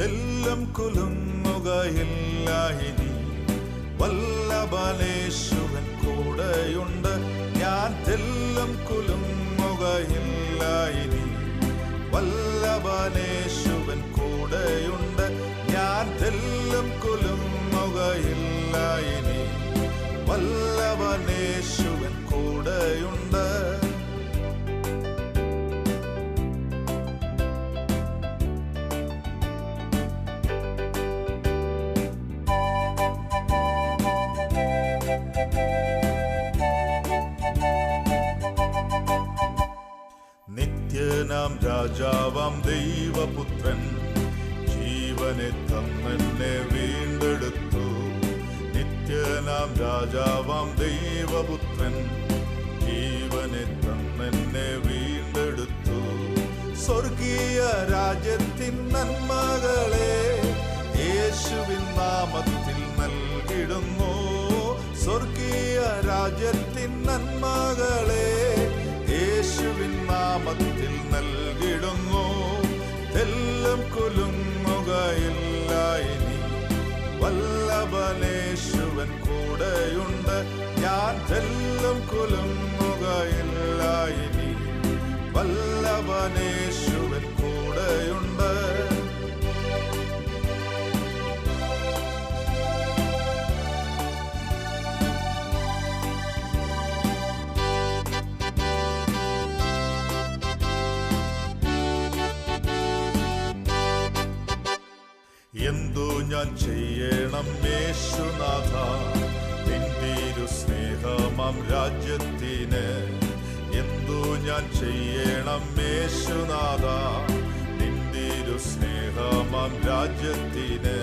തെല്ലും കുലുങ്ങുകയില്ല വല്ല വല്ലഭനേശുവൻ കൂടെയുണ്ട്. ഞാൻ തെല്ലും വല്ല ഇനി നിത്യനാം രാജാവാം ദൈവപുത്രൻ. ജീവനെ തന്നെന്നെ വീണ്ടെടുത്തു. നിത്യനാം രാജാവാം ദൈവപുത്രൻ. ജീവനെ തന്നെന്നെ വീണ്ടെടുത്തു. സ്വർഗീയ രാജ്യത്തിൻ നന്മകളെ യേശുവിൻ നാമത്തിൽ നൽകിടുന്നു. സ്വർഗീയ രാജ്യത്തിൻ നന്മകളെ തെല്ലും കുലുങ്ങുകയില്ല ഇനി വല്ലഭനേശുവൻ കൂടെയുണ്ട്. എന്തോ ഞാൻ ചെയ്യണം യേശുനാഥ? നിന്റീരു സ്നേഹമാം രാജ്യത്തിന് എന്തു ഞാൻ ചെയ്യണം യേശുനാഥ? നിന്റീരു സ്നേഹമാം രാജ്യത്തിന്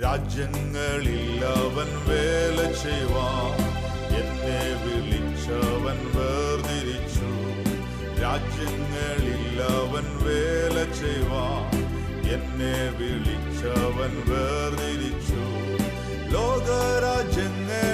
രാജ്യങ്ങളിൽ അവൻ വേല ചെയ്യുവാൻ. എന്നെ വിളിച്ചവൻ വേർതിരിച്ചു. രാജ്യങ്ങളിൽ അവൻ വേല ചെയ്യുവാൻ. എന്നെ വിളിച്ചവൻ വേർതിരിച്ചു. ലോകരാജ്യങ്ങളെ